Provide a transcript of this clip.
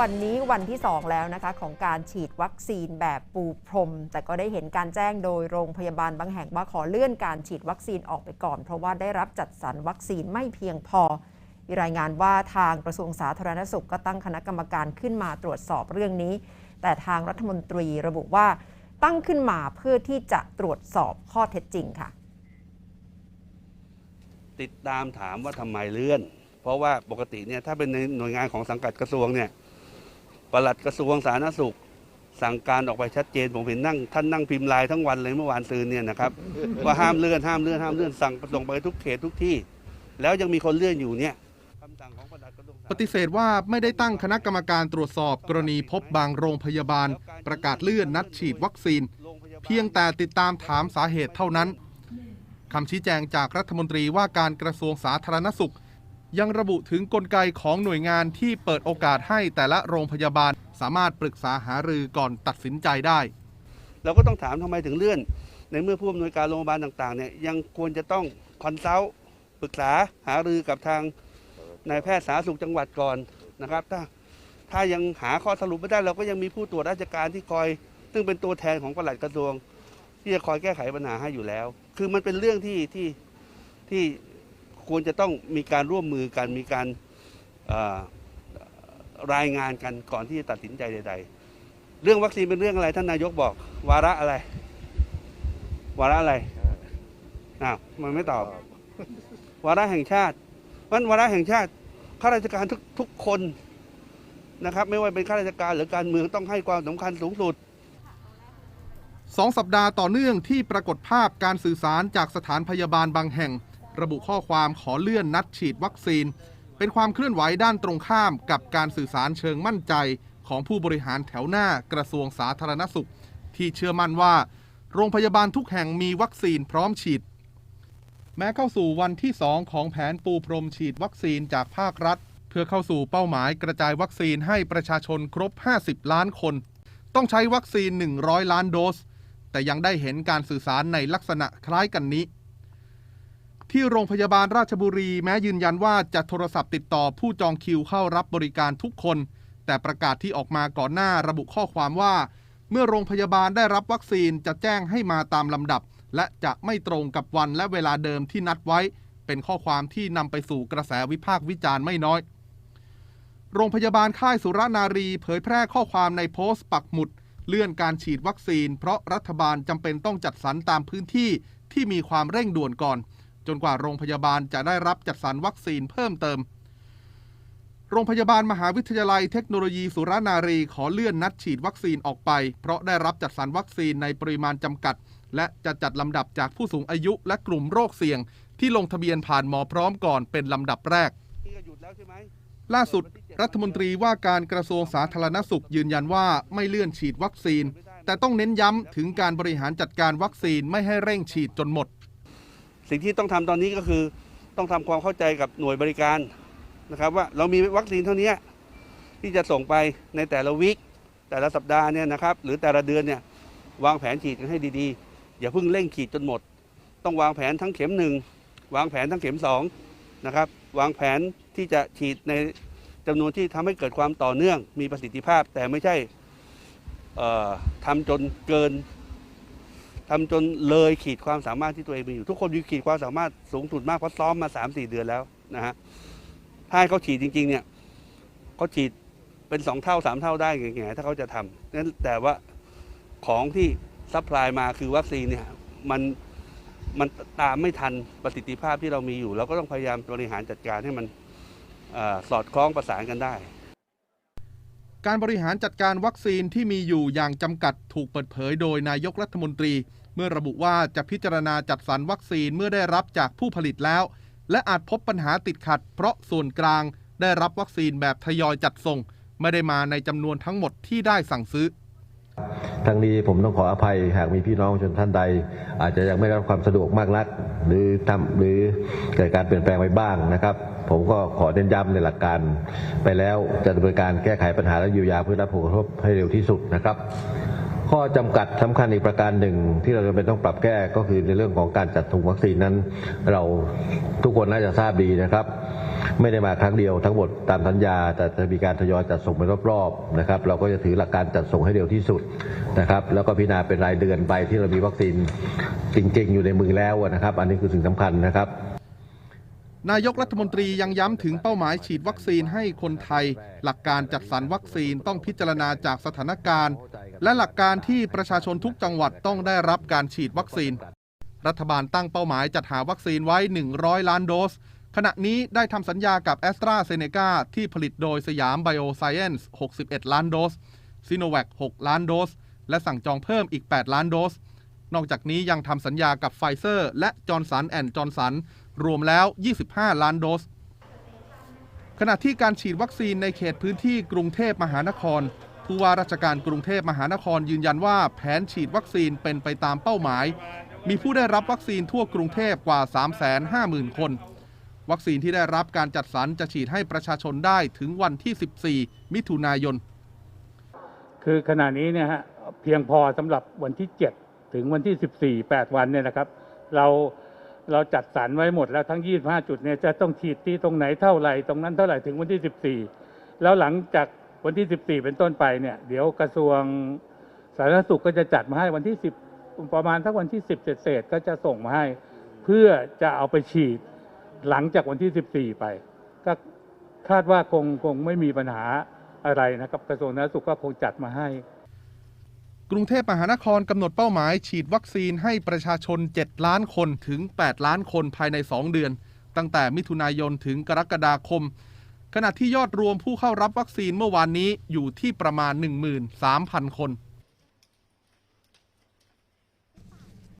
วันนี้วันที่ 2 แล้วนะคะ ของการฉีดวัคซีนแบบปูพรม แต่ก็ได้เห็นการแจ้งโดยโรงพยาบาลบางแห่งว่าขอเลื่อนการฉีดวัคซีนออกไปก่อน เพราะว่าได้รับจัดสรรวัคซีนไม่เพียงพอมีรายงานว่าทางกระทรวงสาธารณสุขก็ตั้งคณะกรรมการขึ้นมาตรวจสอบเรื่องนี้ แต่ทางรัฐมนตรีระบุว่าตั้งขึ้นมาเพื่อที่จะตรวจสอบข้อเท็จจริงค่ะ ติดตามถามว่าทำไมเลื่อน เพราะว่าปกติเนี่ยถ้าเป็นในหน่วยงานของสังกัดกระทรวงเนี่ย ปลัดกระทรวงสาธารณสุข สั่งการออกไปชัดเจน ผมเห็นนั่งท่านนั่งพิมพ์ลายทั้งวันเลยเมื่อวานซืนเนี่ยนะครับ ว่าห้ามเลื่อนห้ามเลื่อนห้ามเลื่อนสั่งส่งไปทุกเขตทุกที่ แล้วยังมีคนเลื่อนอยู่เนี่ยปฏิเสธว่าไม่ได้ตั้งคณะกรรมการตรวจสอบกรณีพบบางโรงพยาบาล ประกาศเลื่อนนัดฉีดวัคซีน เพียงแต่ติดตามถามสาเหตุเท่านั้นคำชี้แจงจากรัฐมนตรีว่าการกระทรวงสาธารณสุข ยังระบุถึงกลไกของหน่วยงานที่เปิดโอกาสให้แต่ละโรงพยาบาล สามารถปรึกษาหารือก่อนตัดสินใจได้ เราก็ต้องถามทำไมถึงเลื่อน ในเมื่อผู้อำนวยการโรงพยาบาลต่างๆเนี่ยยังควรจะต้องคอนซัลท์ปรึกษาหารือกับทางนายแพทย์สาธารณสุขจังหวัดก่อนนะครับ ถ้าถ้ายังหาข้อสรุปไม่ได้เราก็ยังมีผู้ตรวจราชการที่คอย ซึ่งเป็นตัวแทนของปลัดกระทรวง ที่จะคอยแก้ไขปัญหาให้อยู่แล้ว คือมันเป็นเรื่องที่ที่ที่ ควรจะต้องมีการร่วมมือกันมีการรายงานกันก่อนที่จะตัดสินใจใด ๆ เรื่องวัคซีนเป็นเรื่องอะไรท่านนายกบอก วาระอะไร วาระอะไรอ้าวมันไม่ตอบ วาระแห่งชาติวันวาระแห่งชาติข้าราชการทุกทุกคนนะครับ ไม่ว่าเป็นข้าราชการหรือการเมืองต้องให้ความสำคัญสูงสุดสองสัปดาห์ต่อเนื่องที่ปรากฏภาพการสื่อสารจากสถานพยาบาลบางแห่ง ระบุข้อความขอเลื่อนนัดฉีดวัคซีน เป็นความเคลื่อนไหวด้านตรงข้ามกับการสื่อสารเชิงมั่นใจของผู้บริหารแถวหน้ากระทรวงสาธารณสุข ที่เชื่อมั่นว่า โรงพยาบาลทุกแห่งมีวัคซีนพร้อมฉีด แม้เข้าสู่วันที่ 2 ของแผนปูพรมฉีดวัคซีนจากภาครัฐ เพื่อเข้าสู่เป้าหมายกระจายวัคซีนให้ประชาชนครบ 50 ล้านคน ต้องใช้วัคซีน 100 ล้านโดส แต่ยังได้เห็นการสื่อสารในลักษณะคล้ายกันนี้ ที่โรงพยาบาลราชบุรีแม้ยืนยันว่าจะโทรศัพท์ติดต่อผู้จองคิวเข้ารับบริการทุกคน แต่ประกาศที่ออกมาก่อนหน้าระบุข้อความว่า เมื่อโรงพยาบาลได้รับวัคซีนจะแจ้งให้มาตามลำดับ และจะไม่ตรงกับวันและเวลาเดิมที่นัดไว้ เป็นข้อความที่นำไปสู่กระแสวิพากษ์วิจารณ์ไม่น้อย โรงพยาบาลค่ายสุรนารี เผยแพร่ข้อความในโพสต์ปักหมุด เลื่อนการฉีดวัคซีน เพราะรัฐบาลจำเป็นต้องจัดสรรตามพื้นที่ที่มีความเร่งด่วนก่อน จนกว่าโรงพยาบาลจะได้รับจัดสรรวัคซีนเพิ่มเติม โรงพยาบาลมหาวิทยาลัยเทคโนโลยีสุรนารีขอเลื่อนนัดฉีดวัคซีนออกไป เพราะได้รับจัดสรรวัคซีนในปริมาณจำกัด และจะจัดลำดับจากผู้สูงอายุและกลุ่มโรคเสี่ยง ที่ลงทะเบียนผ่านหมอพร้อมก่อนเป็นลำดับแรกล่าสุด รัฐมนตรีว่าการกระทรวงสาธารณสุขยืนยันว่าไม่เลื่อนฉีดวัคซีน แต่ต้องเน้นย้ำถึงการบริหารจัดการวัคซีนไม่ให้เร่งฉีดจนหมด สิ่งที่ต้องทำตอนนี้ก็คือต้องทำความเข้าใจกับหน่วยบริการนะครับ ว่าเรามีวัคซีนเท่านี้ที่จะส่งไปในแต่ละวิคแต่ละสัปดาห์เนี่ยนะครับ หรือแต่ละเดือนเนี่ยวางแผนฉีดกันให้ดีๆ อย่าเพิ่งเร่งฉีดจนหมด ต้องวางแผนทั้งเข็มหนึ่งวางแผนทั้งเข็มสองนะครับ วางแผนที่จะฉีดในจำนวนที่ทำให้เกิดความต่อเนื่องมีประสิทธิภาพ แต่ไม่ใช่เอ่อทำจนเกิน ทำจนเลยขีดความสามารถที่ตัวเองมีอยู่ ทุกคนมีขีดความสามารถสูงสุดมากเพราะซ้อมมา3าสี่เดือนแล้วนะฮะถ้าเขาฉีดจริง ๆ เนี่ยเขาฉีดเป็นสองเท่าสามเท่าได้ไงๆถ้าเขาจะทำนั้นแต่ว่าของที่ซัพพลายมาคือวัคซีนเนี่ยมันมันตามไม่ทันประสิทธิภาพที่เรามีอยู่ เราก็ต้องพยายามบริหารจัดการให้มันอสอดคล้องประสานกันได้ การบริหารจัดการวัคซีนที่มีอยู่อย่างจำกัดถูกเปิดเผยโดยนายกรัฐมนตรี เมื่อระบุว่าจะพิจารณาจัดสรรวัคซีนเมื่อได้รับจากผู้ผลิตแล้ว และอาจพบปัญหาติดขัด เพราะส่วนกลางได้รับวัคซีนแบบทยอยจัดส่ง ไม่ได้มาในจำนวนทั้งหมดที่ได้สั่งซื้อ ทั้งนี้ผมต้องขออภัยหากมีพี่น้องชนท่านใด อาจจะยังไม่ได้รับความสะดวกมากนัก หรือทำหรือเกิดการเปลี่ยนแปลงไปบ้างนะครับ ผมก็ขอเน้นย้ำในหลักการ ไปแล้วจะดำเนินการแก้ไขปัญหาและเยียวยาเพื่อรับผลกระทบให้เร็วที่สุดนะครับ ข้อจำกัดสำคัญอีกประการหนึ่ง ที่เราจำเป็นต้องปรับแก้ก็คือในเรื่องของการจัดถุงวัคซีนนั้น เราทุกคนน่าจะทราบดีนะครับ ไม่ได้มาครั้งเดียวทั้งหมดตามสัญญา แต่จะมีการทยอยจัดส่งเป็นรอบๆนะครับเราก็จะถือหลักการจัดส่งให้เร็วที่สุดนะครับแล้วก็พิจารณาเป็นรายเดือนไปที่เรามีวัคซีนจริง ๆ อยู่ในมือแล้วนะครับ อันนี้คือสิ่งสำคัญนะครับนายกรัฐมนตรียังย้ำถึงเป้าหมายฉีดวัคซีนให้คนไทย หลักการจัดสรรวัคซีนต้องพิจารณาจากสถานการณ์ และหลักการที่ประชาชนทุกจังหวัดต้องได้รับการฉีดวัคซีน รัฐบาลตั้งเป้าหมายจัดหาวัคซีนไว้ 100 ล้านโดส ขณะนี้ได้ทำสัญญากับแอสตราเซเนกาที่ผลิตโดยสยามไบโอไซเอนซ์61 ล้านโดสซิโนแวค6ล้านโดส และสั่งจองเพิ่มอีก 8 ล้านโดส นอกจากนี้ยังทำสัญญากับไฟเซอร์ และจอร์นสันแอนด์จอร์นสันรวมแล้ว 25 ล้านโดส ขณะที่การฉีดวัคซีนในเขตพื้นที่กรุงเทพมหานคร ผู้ว่าราชการกรุงเทพมหานครยืนยันว่าแผนฉีดวัคซีนเป็นไปตามเป้าหมาย มีผู้ได้รับวัคซีนทั่วกรุงเทพกว่า 350,000 คน วัคซีนที่ได้รับการจัดสรรจะฉีดให้ประชาชนได้ถึงวันที่ 14 มิถุนายน คือขณะนี้เนี่ยฮะเพียงพอสำหรับวันที่ 7 ถึงวันที่ 14 8 วันเนี่ยนะครับ เราเราจัดสรรไว้หมดแล้วทั้ง 25 จุดเนี่ยจะต้องฉีดที่ตรงไหนเท่าไหร่ตรงนั้นเท่าไหร่ถึงวันที่ 14 แล้วหลังจากวันที่ 14 เป็นต้นไปเนี่ยเดี๋ยวกระทรวงสาธารณสุขก็จะจัดมาให้วันที่ 10 ประมาณทั้งวันที่ 10 เศษๆก็จะส่งมาให้ เพื่อจะเอาไปฉีด หลังจากวันที่ 14 ไป ก็คาดว่าคงคงไม่มีปัญหาอะไรนะครับกระทรวงสาธารณสุขก็คงจัดมาให้ กรุงเทพมหานครกำหนดเป้าหมาย ฉีดวัคซีนให้ประชาชน 7 ล้านคนถึง 8 ล้านคนภายใน 2 เดือน ตั้งแต่มิถุนายนถึงกรกฎาคม ขณะที่ยอดรวมผู้เข้ารับวัคซีนเมื่อวานนี้อยู่ที่ประมาณ 13,000 คน